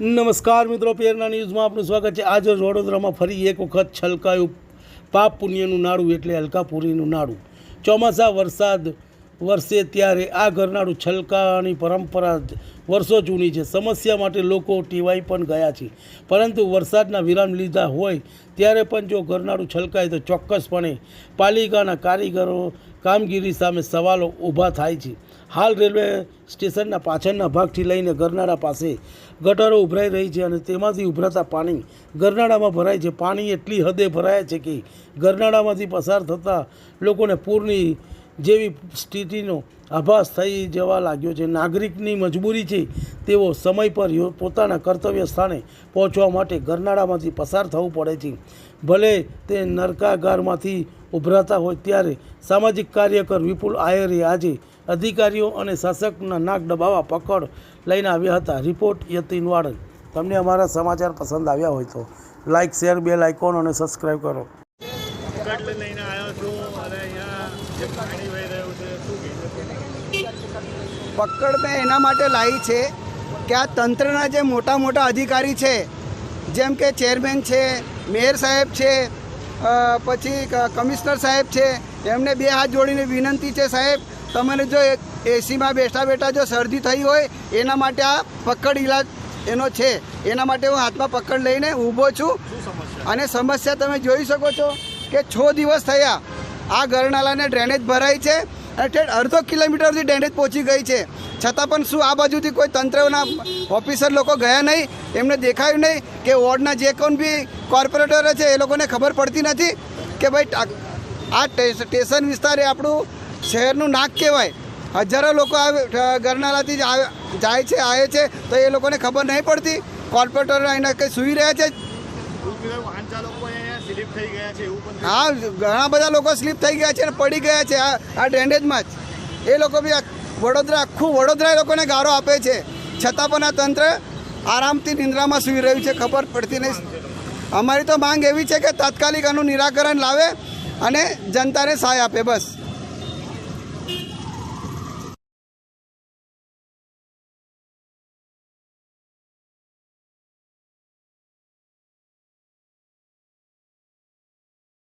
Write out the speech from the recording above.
નમસ્કાર મિત્રો પેરના ન્યૂઝમાં આપનું સ્વાગત છે. આજે વડોદરામાં ફરી એક વખત છલકાયું પાપ પુણ્યનું નાડું એટલે અલકાપુરીનું નાડું. ચોમાસા વરસાદ વરસે ત્યારે આ ઘરનાડું છલકાની પરંપરા વર્ષો જૂની છે. સમસ્યા માટે લોકો ટીવાઈ પણ ગયા છે. પરંતુ વરસાદના વિરામ લીધા હોય ત્યારે પણ જો ઘરનાડું છલકાય તો ચોક્કસપણે પાલિકાના કારીગરો કામગીરી સામે સવાલો ઊભા થાય છે. હાલ રેલવે સ્ટેશનના પાછળના ભાગથી લઈને ગરનાળા પાસે ગટરો ઉભરાઈ રહી છે અને તેમાંથી ઉભરાતા પાણી ગરનાળામાં ભરાય છે. પાણી એટલી હદે ભરાયા છે કે ગરનાળામાંથી પસાર થતાં લોકોને પૂરની જેવી સ્થિતિનો આભાસ થઈ જવા લાગ્યો છે. નાગરિકની મજબૂરી છે તેઓ સમય પર પોતાના કર્તવ્ય સ્થાને પહોંચવા માટે ગરનાળામાંથી પસાર થવું પડે છે. ભલે તે નરકાગારમાંથી ઉભરાતા હોય ત્યારે સામાજિક કાર્યકર વિપુલ આયરે આજે અધિકારીઓ અને શાસકના નાક દબાવવા પકડ લઈને આવ્યા હતા. રિપોર્ટ યતીન વાડન તમને અમારા સમાચાર પસંદ આવ્યા હોય તો લાઇક શેર, બેલ આઇકોન અને સબસ્ક્રાઈબ કરો. પકડ મેં એના માટે લાવી છે કે આ તંત્રના જે મોટા મોટા અધિકારી છે, જેમ કે ચેરમેન છે, મેયર સાહેબ છે પછી કમિશનર સાહેબ છે, એમને બે હાથ જોડીને વિનંતી છે સાહેબ તમને જો એસીમાં બેઠા બેઠા જો શરદી થઈ હોય, એના માટે આ પકડ ઇલાજ એનો છે. એના માટે હું હાથમાં પકડ લઈને ઊભો છું. અને સમસ્યા તમે જોઈ શકો છો કે છ દિવસ થયા. આ ગરનાલાને ડ્રેનેજ ભરાય છે. અડધો કિલોમીટરથી ડ્રેનેજ પહોંચી ગઈ છે. છતાં પણ શું આ બાજુથી કોઈ તંત્રના ઓફિસર લોકો ગયા નહીં? એમને દેખાયું નહીં કે વોર્ડના જે કોણ બી કોર્પોરેટરો છે એ લોકોને ખબર પડતી નથી કે ભાઈ આ સ્ટેશન વિસ્તાર એ આપણું શહેરનું નાક કહેવાય. હજારો લોકો ગરનાળાથી જાય છે, આવે છે, તો એ લોકોને ખબર નહીં પડતી. કોર્પોરેટરો એના કંઈ સુઈ રહ્યા છે? સ્લીપ થઈ ગયા છે એવું પણ હા, ઘણા બધા લોકો સ્લીપ થઈ ગયા છે અને પડી ગયા છે. આ આ ડ્રેનેજમાં જ એ લોકો બી વડોદરા, આખું વડોદરા એ લોકોને ગારો આપે છે. છતાં પણ આ તંત્ર આરામથી નિંદ્રામાં સૂઈ રહ્યું છે, ખબર પડતી નહીં. અમારી તો માંગ એવી છે કે તાત્કાલિક આનું નિરાકરણ લાવે અને જનતાને સહાય આપે, બસ.